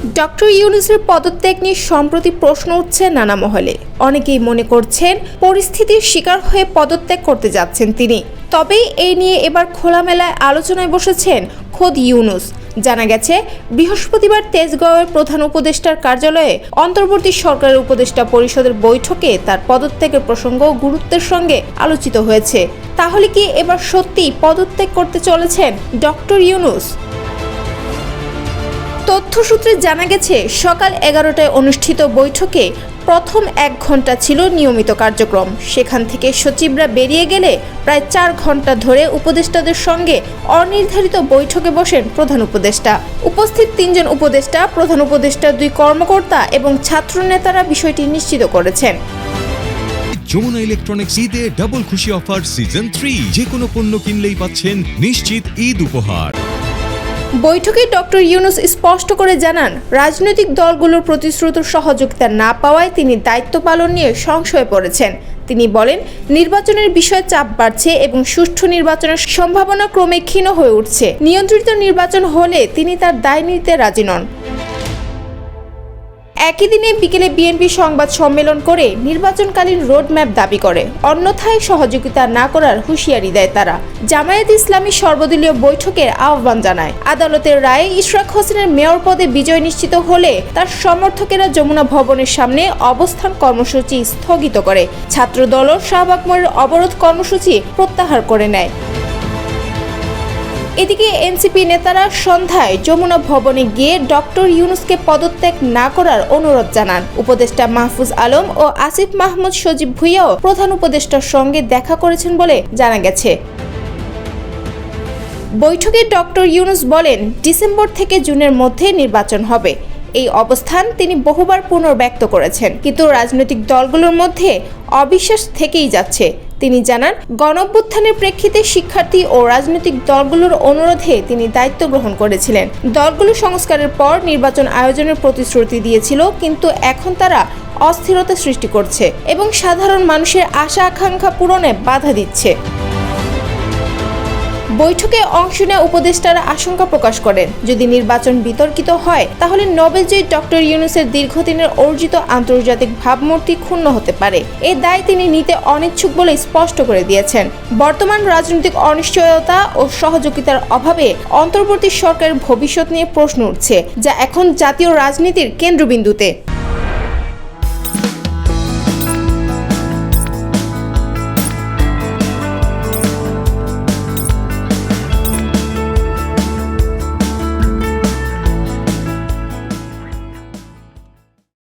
Doctor ইউনুসের পদত্যাগ নিয়ে সম্প্রতি প্রশ্ন উঠছে নানা মহলে। অনেকেই মনে করছেন পরিস্থিতির শিকার হয়ে পদত্যাগ করতে যাচ্ছেন তিনি। তবে এই নিয়ে এবার খোলামেলায় আলোচনায় বসেছেন খোদ ইউনুস। জানা গেছে, বৃহস্পতিবার তেজগাঁওয়ের প্রধান উপদেষ্টার কার্যালয়ে অন্তর্বর্তী সরকারের উপদেষ্টা পরিষদের বৈঠকে তার পদত্যাগের প্রসঙ্গ গুরুত্বের সঙ্গে আলোচিত হয়েছে। তাহলে কি এবার সত্যিই পদত্যাগ করতে চলেছেন ডক্টর ইউনুস? তথ্যসূত্রে জানা গেছে, সকাল এগারোটায় অনুষ্ঠিত বৈঠকে প্রথম এক ঘণ্টা ছিল নিয়মিত কার্যক্রম। সেখান থেকে সচিবরা বেরিয়ে গেলে প্রায় চার ঘণ্টা ধরে উপদেষ্টাদের সঙ্গে অনির্ধারিত বৈঠকে বসেন প্রধান উপদেষ্টা। উপস্থিত তিনজন উপদেষ্টা, প্রধান উপদেষ্টা দুই কর্মকর্তা এবং ছাত্র নেতারা বিষয়টি নিশ্চিত করেছেন। যমুনা ইলেকট্রনিক্স ঈদে ডাবল খুশি অফার সিজন থ্রি যে কোনো পণ্য কিনলেই পাচ্ছেন নিশ্চিত ঈদ উপহার। বৈঠকে ডক্টর ইউনুস স্পষ্ট করে জানান, রাজনৈতিক দলগুলোর প্রতিশ্রুত সহযোগিতা না পাওয়ায় তিনি দায়িত্ব পালন নিয়ে সংশয়ে পড়েছেন। তিনি বলেন, নির্বাচনের বিষয়ে চাপ বাড়ছে এবং সুষ্ঠু নির্বাচনের সম্ভাবনা ক্রমে ক্ষীণ হয়ে উঠছে। নিয়ন্ত্রিত নির্বাচন হলে তিনি তার দায় নিতে রাজি নন। একই দিনে বিকেলে বিএনপি সংবাদ সম্মেলন করে নির্বাচনকালীন রোডম্যাপ দাবি করে। অন্যথায় সহযোগিতা না করার হুঁশিয়ারি দেয় তারা। জামায়াত ইসলামী সর্বদলীয় বৈঠকের আহ্বান জানায়। আদালতের রায়ে ইশরাক হোসেনের মেয়র পদে বিজয় নিশ্চিত হলে তার সমর্থকেরা যমুনা ভবনের সামনে অবস্থান কর্মসূচি স্থগিত করে। ছাত্রদলও শাহবাগ মোড়ের অবরোধ কর্মসূচি প্রত্যাহার করে নেয়। এদিকে এনসিপি নেতারা সন্ধ্যায় যমুনা ভবনে গিয়ে ডক্টর ইউনুসকে পদত্যাগ না করার অনুরোধ জানান। উপদেষ্টা মাহফুজ আলম ও আসিফ মাহমুদ সজীব ভুইয়াও প্রধান উপদেষ্টার সঙ্গে দেখা করেছেন বলে জানা গেছে। বৈঠকে ডক্টর ইউনুস বলেন, ডিসেম্বর থেকে জুনের মধ্যে নির্বাচন হবে। এই অবস্থান তিনি বহুবার পুনর্ব্যক্ত করেছেন। কিন্তু রাজনৈতিক দলগুলোর মধ্যে অবিশ্বাস থেকেই যাচ্ছে। তিনি জানান, গণঅভ্যুত্থানের প্রেক্ষিতে শিক্ষার্থী ও রাজনৈতিক দলগুলোর অনুরোধে তিনি দায়িত্ব গ্রহণ করেছিলেন। দলগুলো সংস্কারের পর নির্বাচন আয়োজনের প্রতিশ্রুতি দিয়েছিল, কিন্তু এখন তারা অস্থিরতা সৃষ্টি করছে এবং সাধারণ মানুষের আশা আকাঙ্ক্ষা পূরণে বাধা দিচ্ছে। বৈঠকে অংশ নেওয়া উপদেষ্টারা আশঙ্কা প্রকাশ করেন। যদি নির্বাচন বিতর্কিত হয়, তাহলে নোবেলজয়ী ডক্টর ইউনুসের দীর্ঘদিনের অর্জিত আন্তর্জাতিক ভাবমূর্তি ক্ষুণ্ণ হতে পারে। এই দায় তিনি নিতে অনিচ্ছুক বলে স্পষ্ট করে দিয়েছেন। বর্তমান রাজনৈতিক অনিশ্চয়তা ও সহযোগিতার অভাবে অন্তর্বর্তী সরকারের ভবিষ্যৎ নিয়ে প্রশ্ন উঠছে, যা এখন জাতীয় রাজনীতির কেন্দ্রবিন্দুতে।